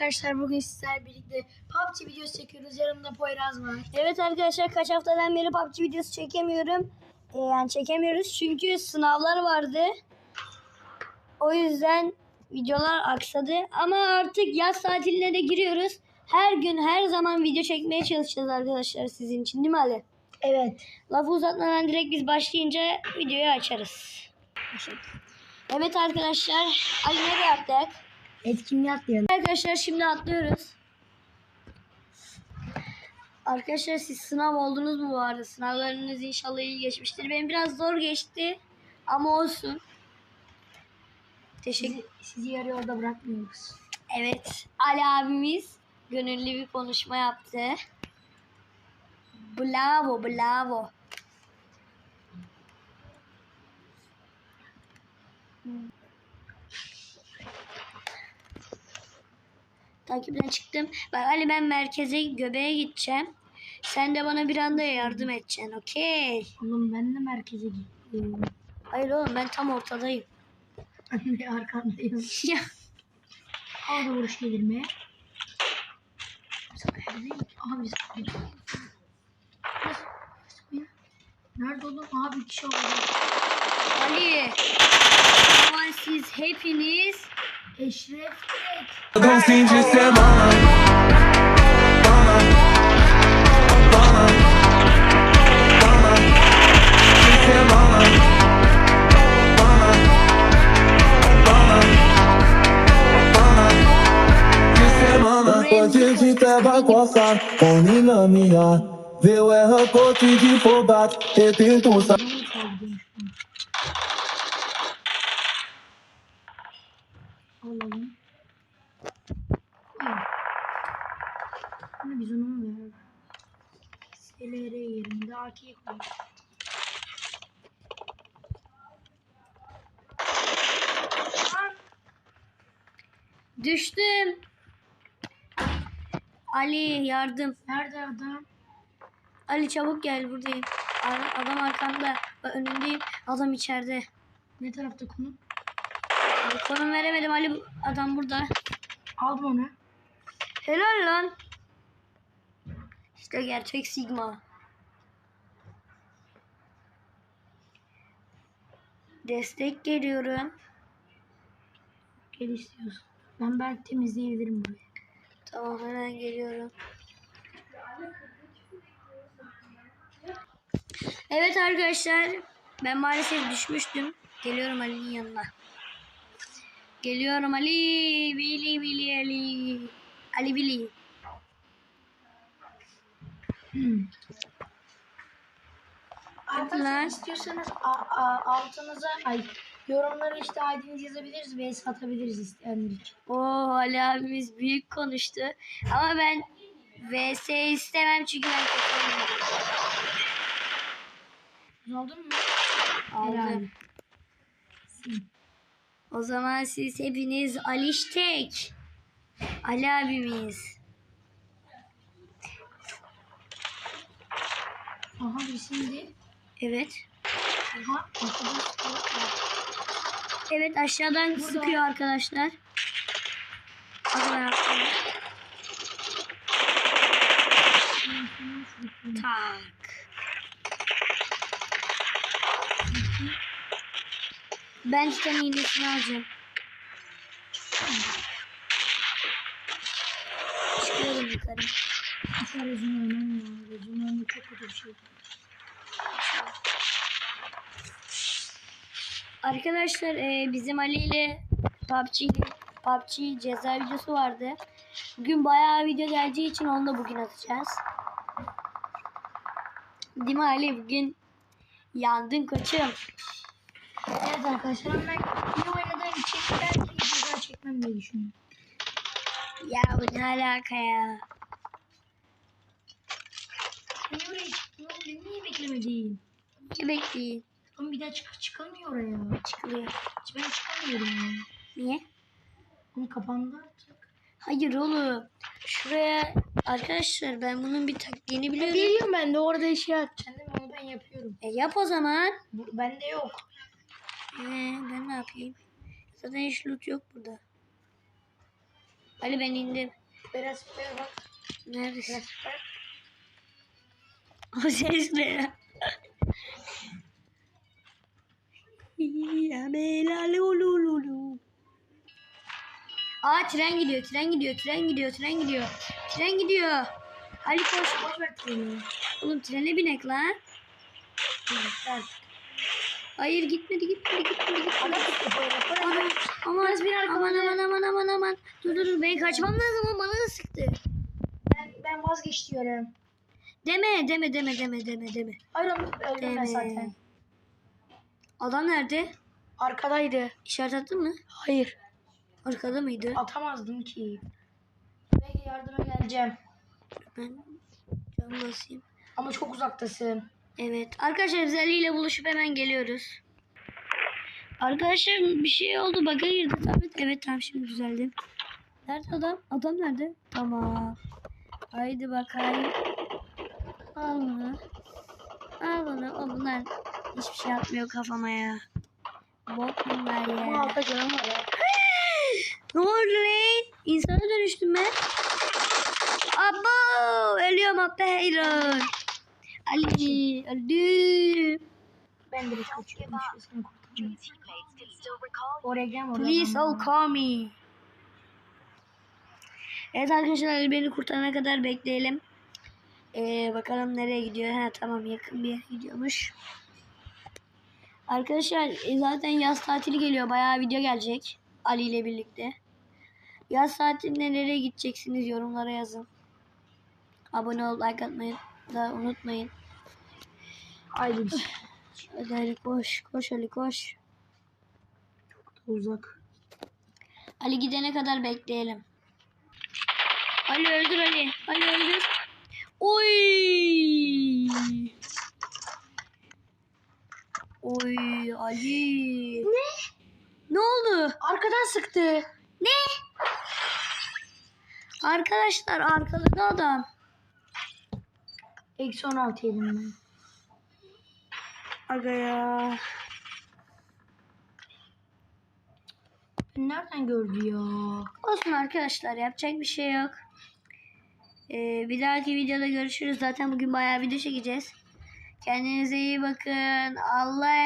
arkadaşlar bugün sizlerle birlikte PUBG videosu çekiyoruz. Yanımda Poyraz var. Evet arkadaşlar kaç haftadan beri PUBG videosu çekemiyorum. Ee, yani çekemiyoruz çünkü sınavlar vardı. O yüzden videolar aksadı. Ama artık yaz tatiline de giriyoruz. Her gün her zaman video çekmeye çalışacağız arkadaşlar sizin için değil mi Ali? Evet. Lafı uzatmadan direkt biz başlayınca videoyu açarız. Evet arkadaşlar Ali nereye attık? Etkinliğe atlayalım. Arkadaşlar şimdi atlıyoruz. Arkadaşlar siz sınav oldunuz mu bu arada? Sınavlarınız inşallah iyi geçmiştir. Benim biraz zor geçti ama olsun. Teşekkür. Sizi, sizi yarı orada bırakmıyoruz. Evet, Ali abimiz gönüllü bir konuşma yaptı. Bravo, bravo. Takipten çıktım. Bak Ali ben merkeze göbeğe gideceğim. Sen de bana bir anda yardım edeceksin, okey? Oğlum ben de merkeze gittim. Hayır oğlum ben tam ortadayım. De arkandayım. Ya. Orada vuruş gelir mi? Neredeyim ki? Abi? Nerede oğlum? Abi kişi orada. Ali. Ama siz hepiniz Eşref Algum fim de semana. de semana, de semana. O dia Bandite Com kosa, minha Vê Veu erra koti di pobat, e tento sair. Bunu biz onu verelim? SLR yerinde koyalım. Lan, düştüm. Ali yardım. Nerede adam? Ali çabuk gel buradayım. Adam arkanda. Bak önündeyim. Adam içeride. Ne tarafta konu? Ali, konum veremedim Ali. Adam burada. Aldım onu. Helal lan. İşte gerçek Sigma. Destek geliyorum. Gel istiyorsun. Ben belki temizleyebilirim burayı. Tamam hemen geliyorum. Evet arkadaşlar. Ben maalesef düşmüştüm. Geliyorum Ali'nin yanına. Geliyorum Ali. Bili bili Ali. Ali bili. Arkadaşlar istiyorsanız altınıza ay yorumlara işte ID'nizi yazabiliriz ve satabiliriz isteyenler için. Oo Ali abimiz büyük konuştu. Ama ben VS istemem çünkü ben kötü oynuyorum. Aldın mı? Aldım. O zaman siz hepiniz Aliştek. Ali abimiz. Aha birisi indi. Evet. Aha arkadan sıkıyor. Evet aşağıdan Burada. sıkıyor arkadaşlar. Arkadaşlar. Tak. Ben Titan iğnesini alacağım. Çıkıyorum yukarı. Ya. Rezon ölmek çok kötü bir şey. Arkadaşlar e, bizim Ali ile PUBG, PUBG ceza videosu vardı. Bugün bayağı video geleceği için onu da bugün atacağız. Değil mi Ali? Bugün yandın koçum. Evet arkadaşlar ben yine oynadığım için belki ceza çekmem diye düşünüyorum. Ya bu ne alaka ya? Sen niye oraya çıktın oğlum? Beni niye beklemedin? Ne bekleyin? Oğlum bir daha çık çıkamıyor oraya. Çıkılıyor. Ben çıkamıyorum ya. Niye? Oğlum kapandı artık. Hayır oğlum. Şuraya arkadaşlar ben bunun bir taktiğini biliyorum. Biliyorum ben de orada şey değil mi? Onu ben yapıyorum. E yap o zaman. Bu, bende yok. Ee, ben ne yapayım? Zaten hiç loot yok burada. Ali ben indim. Biraz biraz bak. Neredesin? Biraz bak. O ses ne ya? Aa tren gidiyor, tren gidiyor, tren gidiyor, tren gidiyor. Tren gidiyor. Ali koş. Boş ver treni. Oğlum trene binek lan. Evet. Hayır gitmedi, gitmedi, gitmedi, gitmedi. Ana. Aman, aman, aman, aman, aman, aman, aman. Dur, dur, dur. Ben kaçmam lazım ama bana da sıktı. Ben, ben vazgeç diyorum. Deme, deme, deme, deme, deme, deme. Hayır ben Deme. zaten. Adam nerede? Arkadaydı. İşaret attın mı? Hayır. Arkada mıydı? Atamazdım ki. Belki yardıma geleceğim. Ben cam basayım. Ama çok uzaktasın. Evet. Arkadaşlar ile buluşup hemen geliyoruz. Arkadaşlar bir şey oldu. Bug'a girdi tablet. Evet tamam şimdi düzeldi. Nerede adam? Adam nerede? Tamam. Haydi bakayım. Al bunu. Al bunu. O bunlar hiçbir şey atmıyor kafama ya. Bot bunlar ya. altta canım var ya. Ne oldu lan? İnsana dönüştüm ben. Abo! Ölüyorum Abeyron. Ali, öldüm. Ben direkt kaçıyorum. Kurtaracağım. Oraya oraya. Please all call me. Evet arkadaşlar beni kurtarana kadar bekleyelim. Ee, bakalım nereye gidiyor. Ha tamam yakın bir yere gidiyormuş. Arkadaşlar e, zaten yaz tatili geliyor. Bayağı video gelecek. Ali ile birlikte. Yaz tatilinde nereye gideceksiniz yorumlara yazın. Abone ol, like atmayı da unutmayın. Haydi. Hadi Ali koş. Koş Ali koş. Uzak. Ali gidene kadar bekleyelim. Ali öldür Ali. Ali öldür. Oy. Oy Ali. Ne? Ne oldu? Arkadan sıktı. Ne? Arkadaşlar arkaladı adam. Eksi 16 yedim ben. Aga ya. Nereden gördü ya? Olsun arkadaşlar yapacak bir şey yok. Ee, bir dahaki videoda görüşürüz. Zaten bugün bayağı video çekeceğiz. Kendinize iyi bakın. Allah'a